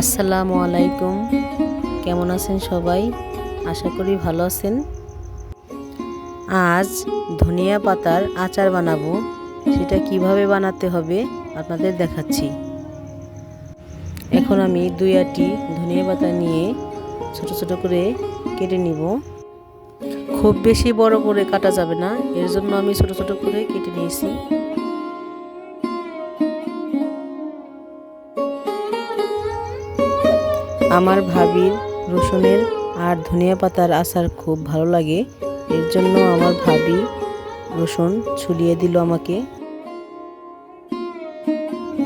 আসসালামু আলাইকুম। কেমন আছেন সবাই? আশা করি ভালো আছেন। আজ ধনিয়া পাতার আচার বানাবো। সেটা কীভাবে বানাতে হবে আপনাদের দেখাচ্ছি। এখন আমি দুই আটি ধনিয়া পাতা নিয়ে ছোট ছোট করে কেটে নিব। খুব বেশি বড় করে কাটা যাবে না। এর জন্য আমি ছোট ছোট করে কেটে নিয়েছি। আমার ভাবির রসুনের আর ধনিয়া পাতার আচার খুব ভালো লাগে। এর জন্য আমার ভাবি রসুন ছুলিয়ে দিল আমাকে।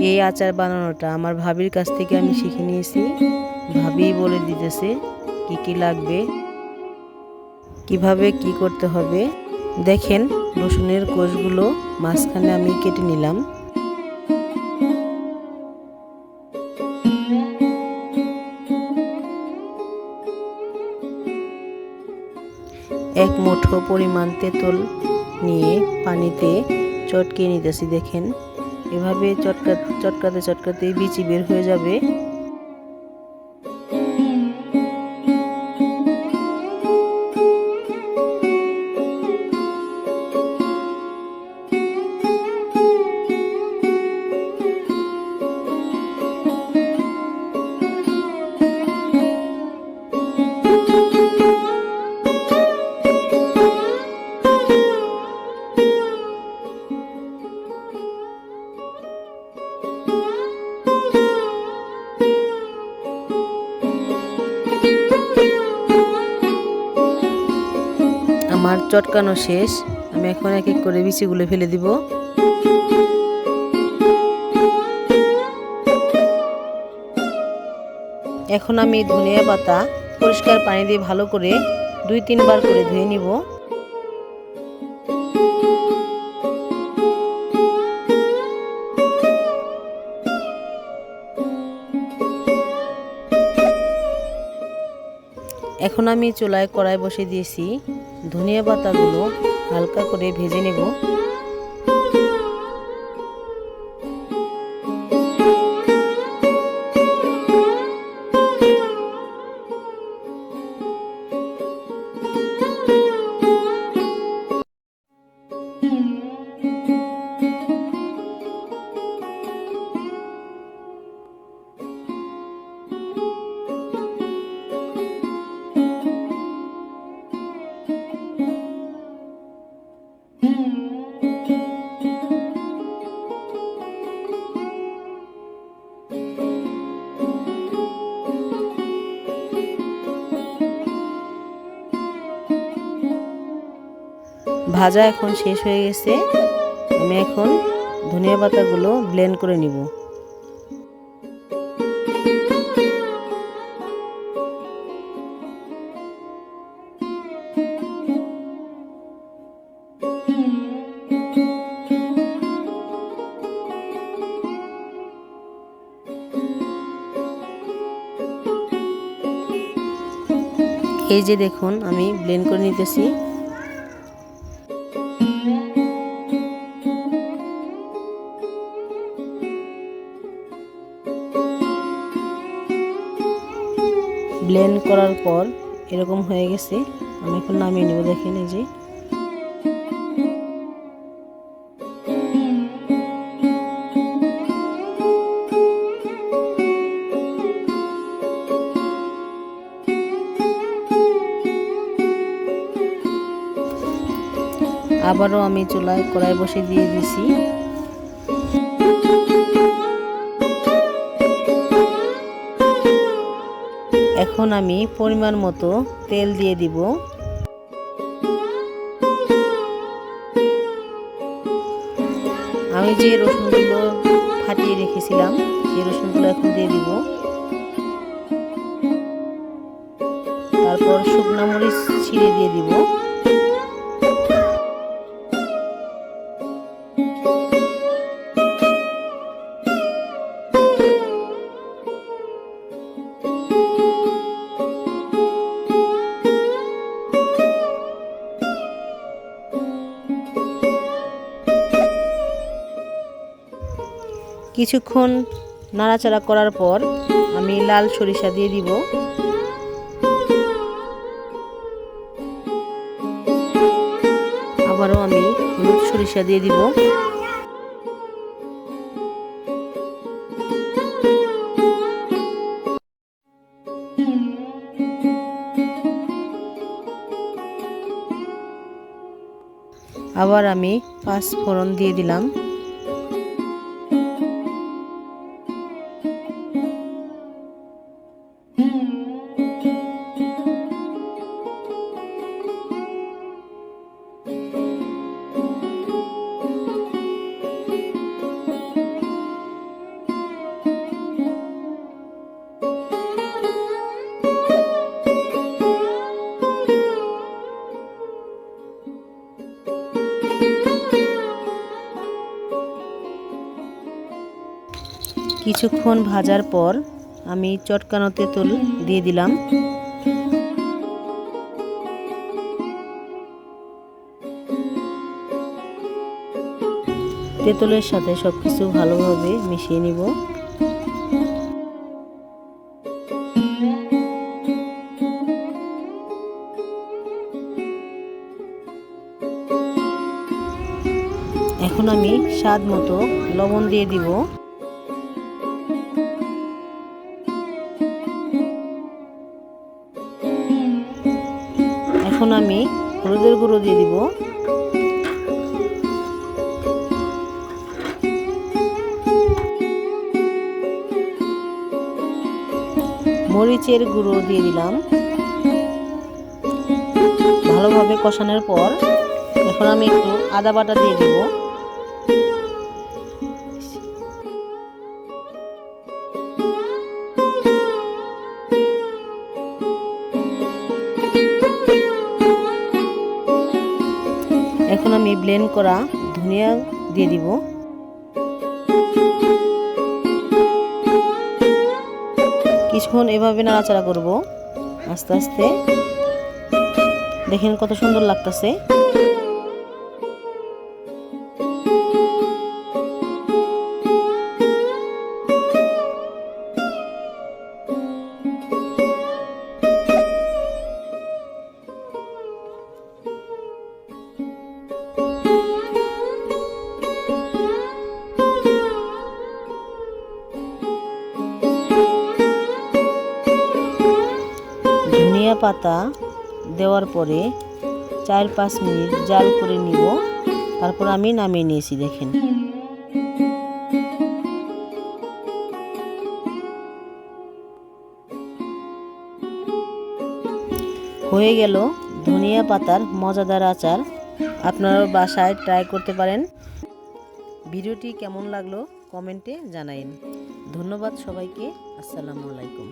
এই আচার বানানোটা আমার ভাবির কাছ থেকে আমি শিখে নিয়েছি। ভাবি বলে দিতেছে, কি কি লাগবে? কীভাবে কি করতে হবে? দেখেন, রসুনের কোষগুলো মাঝখানে আমি কেটে নিলাম। এক মুঠো পরিমাণ তেঁতুল নিয়ে পানিতে চটকে নিতেছি, দেখেন। এভাবে চটকা চটকাতে চটকাতে বিচি বের হয়ে যাবে। আমার চটকানো শেষ। আমি এখন এক এক করে বিচিগুলো ফেলে দিব। এখন আমি ধনিয়া পাতা পরিষ্কার পানি দিয়ে ভালো করে দুই তিনবার করে ধুয়ে নিব। এখন আমি চুলায় কড়াই বসে দিয়েছি। ধনিয়া পাতাগুলো হালকা করে ভেজে নেব। ভাজা এখন শেষ হয়ে গেছে। আমি এখন ধনিয়া পাতাগুলো ব্লেন্ড করে নিব। এই যে দেখুন, আমি ব্লেন্ড করে নিতেছি। ব্লেন্ড করার পর এরকম হয়ে গেছে। আমি এখন নামিয়ে নেব, দেখেন এই যে। আবারও আমি চুলায় কড়াই বসে দিয়ে দিছি। এখন আমি পরিমাণ মতো তেল দিয়ে দিব। আমি যে রসুনগুলো ফাটিয়ে রেখেছিলাম সেই রসুনগুলো এখন দিয়ে দিব। তারপর শুকনা মরিচ ছিঁড়ে দিয়ে দিব। কিছুক্ষণ নাড়াচাড়া করার পর আমি লাল সরিষা দিয়ে দিব। আবারও আমি হলুদ সরিষা দিয়ে দিব। আবার আমি পাঁচ ফোড়ন দিয়ে দিলাম। কিছুক্ষণ ভাজার পর আমি চটকানো তেঁতুল দিয়ে দিলাম। তেঁতুলের সাথে সব কিছু ভালোভাবে মিশিয়ে নিব। এখন আমি স্বাদ মতো লবণ দিয়ে দিব। এখন আমি হলুদের গুঁড়ো দিয়ে দিব। মরিচের গুঁড়ো দিয়ে দিলাম। ভালোভাবে কষানোর পর এখন আমি একটু আদা বাটা দিয়ে দিব। আমি ব্লেন্ড করা ধনিয়া দিয়ে দিব। কিছুক্ষণ এভাবে নাড়াচাড়া করব। আস্তে আস্তে। দেখেন কত সুন্দর লাগতেছে। ধনিয়া পাতা দেওয়ার পরে চার পাঁচ মিনিট জাল করে নিব। তারপর আমি নামিয়ে নিয়েছি, দেখেন। হয়ে গেল ধনিয়া পাতার মজাদার আচার। আপনারা বাসায় ট্রাই করতে পারেন। ভিডিওটি কেমন লাগল কমেন্টে জানাইন। ধন্যবাদ সবাইকে। আসসালামু আলাইকুম।